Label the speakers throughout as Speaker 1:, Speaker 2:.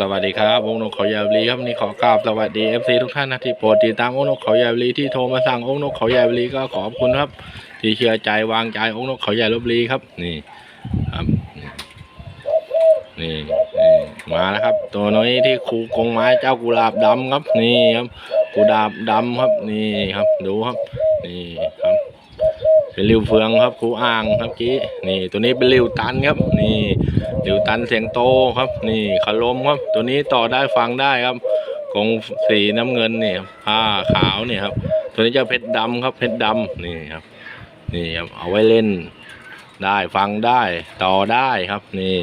Speaker 1: สวัสดีครับองค์นกเขายาวลีครับนี่ขอกราบสวัสดีเอฟซีทุกท่านนะที่โปรดติดตามองค์นกเขายาวลีที่โทรมาสั่งองค์นกเขายาวลีก็ขอบคุณครับ ที่เชื่อใจวางใจองค์นกเขายาวลบลีครับ นี่ครับนี่นี่มาแล้วครับ ตัวน้อยที่ครูกงไม้เจ้ากุหลาบดำครับ นี่ครับกุหลาบดำครับ นี่ครับ ดูครับ นี่ครับ เป็นริวเฟืองครับครูอ่างครับกี้นี่ตัวนี้เป็นริวตันครับ นี่ริวตันเสียงโตครับ นี่ขลมครับ ตัวนี้ต่อได้ฟังได้ครับกงสีน้ำเงินนี่ครับผ้าขาวนี่ครับ ตัวนี้จะเพชรดำครับเพชรดำนี่ครับ นี่ครับเอาไว้เล่นได้ฟังได้ต่อได้ครับ นี่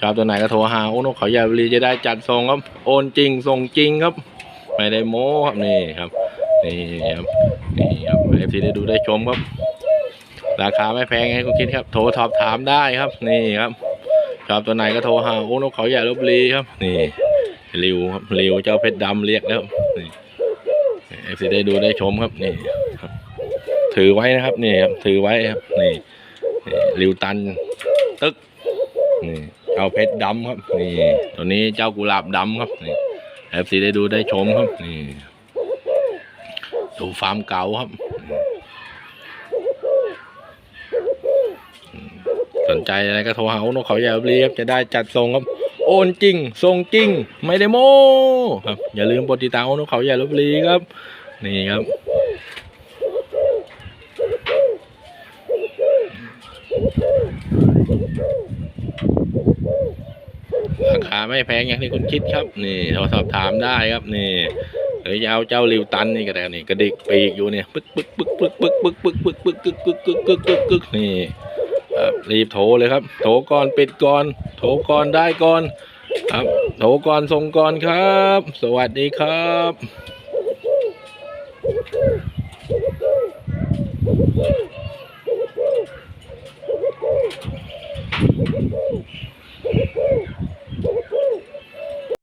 Speaker 1: ชอบตัวไหนก็โทรหาโอ้นกเขาใหญ่บรีจะได้จัดส่งครับ โอนจริงส่งจริงครับไม่ได้โม้ครับนี่ครับนี่ครับนี่ครับเอฟซีได้ดูได้ชมครับ ราคาไม่แพงไงคุณคิดครับ โทรสอบถามได้ครับ นี่ครับชอบตัวไหนก็โทรหาโอ้นกเขาใหญ่ลบบุรีครับ นี่ริวครับริวเจ้าเพชรดำเรียกแล้วนี่เอฟซีได้ดูได้ชมครับนี่ถือไว้นะครับนี่ครับถือไว้ครับนี่นี่ริวตันตึกนี่เจ้าเพชรดำครับนี่ตัวนี้เจ้ากุหลาบดำครับนี่เอฟซีได้ดูได้ชมครับนี่ดูฟาร์มเก่าครับ สนใจอะไรก็โทรหาโนกเขาใหญ่ลบบุรีครับจะได้จัดส่งครับโอนจริงส่งจริง ไม่ได้โม้ครับอย่าลืมกดติดตามโอ้นกเขาใหญ่ลบลีครับ นี่ครับราคาไม่แพงอย่างที่คุณคิดครับ นี่โทรสอบถามได้ครับนี่หรือจะเอาเจ้าริวตันนี่ก็ได้นี่กระดิกปีกอยู่เนี่ยปึ๊กปึ๊กปึ๊กปึ๊กปึ๊กปึ๊กปึ๊กปึ๊กปึ๊กปึ๊กปึ๊กปึ๊กปึ๊กปึ๊กปึ๊กนี่ รีบโถเลยครับ โถก่อนปิดก่อน โถก่อนได้ก่อน ครับ โถก่อนส่งก่อนครับ สวัสดีครับ